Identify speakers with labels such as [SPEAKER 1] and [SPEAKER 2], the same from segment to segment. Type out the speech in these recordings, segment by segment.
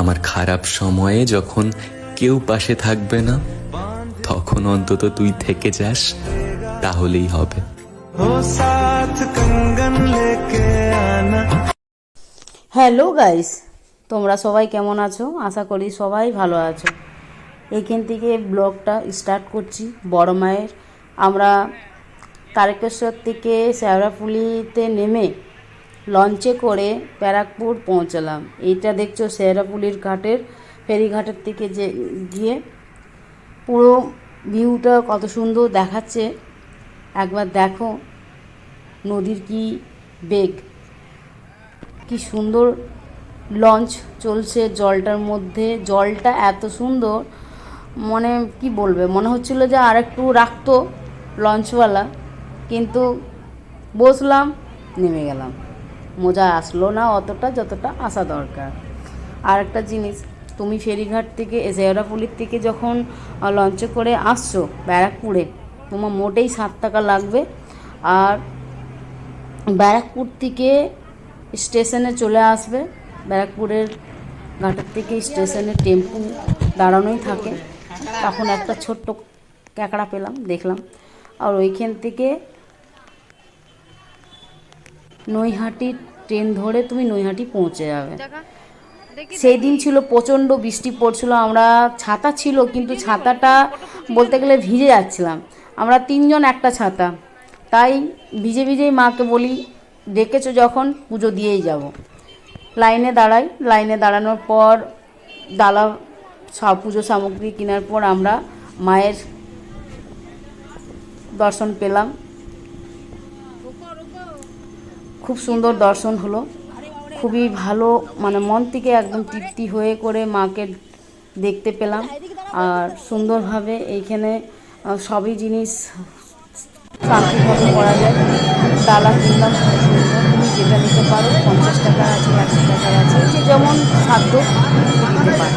[SPEAKER 1] আমার খারাপ সময়ে যখন কেউ পাশে থাকবে না, তখন অন্তত তুই থেকে যাস, তাহলেই হবে।
[SPEAKER 2] হ্যালো গাইস, তোমরা সবাই কেমন আছো? আশা করি সবাই ভালো আছো। এখান থেকে ব্লগটা স্টার্ট করছি, বড় মায়ের। আমরা তারকেশ্বর থেকে শ্যাওড়াফুলিতে নেমে লঞ্চে করে ব্যারাকপুর পৌঁছালাম। এইটা দেখছ শেওড়াফুলির ঘাটের ফেরিঘাটের থেকে যে গিয়ে পুরো ভিউটা কত সুন্দর দেখাচ্ছে। একবার দেখো নদীর কি বেগ। কি সুন্দর লঞ্চ চলছে জলটার মধ্যে। জলটা এত সুন্দর, মনে কি বলবে, মনে হচ্ছিল যে আর একটু রাখতো লঞ্চওয়ালা, কিন্তু বসলাম, নেমে গেলাম। মজা আসলো না অতটা যতটা আসা দরকার। আর একটা জিনিস, তুমি ফেরিঘাট থেকে শেওড়াফুলির থেকে যখন লঞ্চে করে আসছো ব্যারাকপুরে, তোমার মোটেই সাত টাকা লাগবে। আর ব্যারাকপুর থেকে স্টেশনে চলে আসবে। ব্যারাকপুরের ঘাটের থেকে স্টেশনে টেম্পু দাঁড়ানোই থাকে। তখন একটা ছোট্ট ক্যাকড়া পেলাম, দেখলাম। আর ওইখান থেকে নৈহাটি ট্রেন ধরে তুমি নৈহাটি পৌঁছে যাবে। সেই দিন ছিল প্রচণ্ড বৃষ্টি পড়ছিল আমরা ছাতা ছিল কিন্তু ছাতাটা বলতে গেলে ভিজে যাচ্ছিলাম। আমরা তিনজন একটা ছাতা। তাই ভিজে ভিজেই মাকে বলি ডেকেছো যখন পুজো দিয়েই যাব। লাইনে দাঁড়াই। লাইনে দাঁড়ানোর পর দালা সব পুজো সামগ্রী কেনার পর আমরা মায়ের দর্শন পেলাম। খুব সুন্দর দর্শন হলো। খুবই ভালো মানে মন থেকে একদম তৃপ্তি হয়ে করে মাকে দেখতে পেলাম। আর সুন্দরভাবে এইখানে সবই জিনিস শান্তিভাবে করা যায়। ডালা কিনলাম তুমি যেটা নিতে পারো, পঞ্চাশ টাকা আছে, একশো টাকার আছে। যে যেমন সাধ্য নিতে পারো।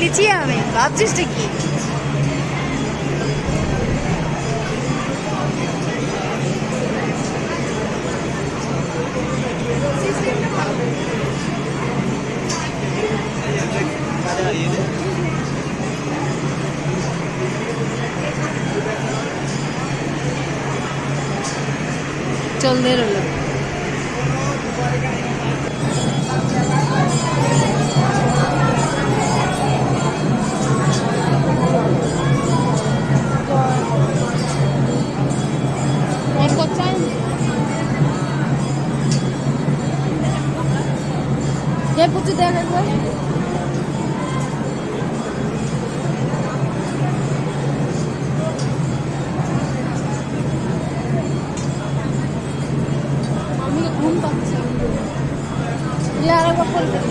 [SPEAKER 3] লিচি আমি ভাবছিস কি? চল দে রইল হে পুচু দেখ একবার আমি ঘুম পাচ্ছি আর একবার।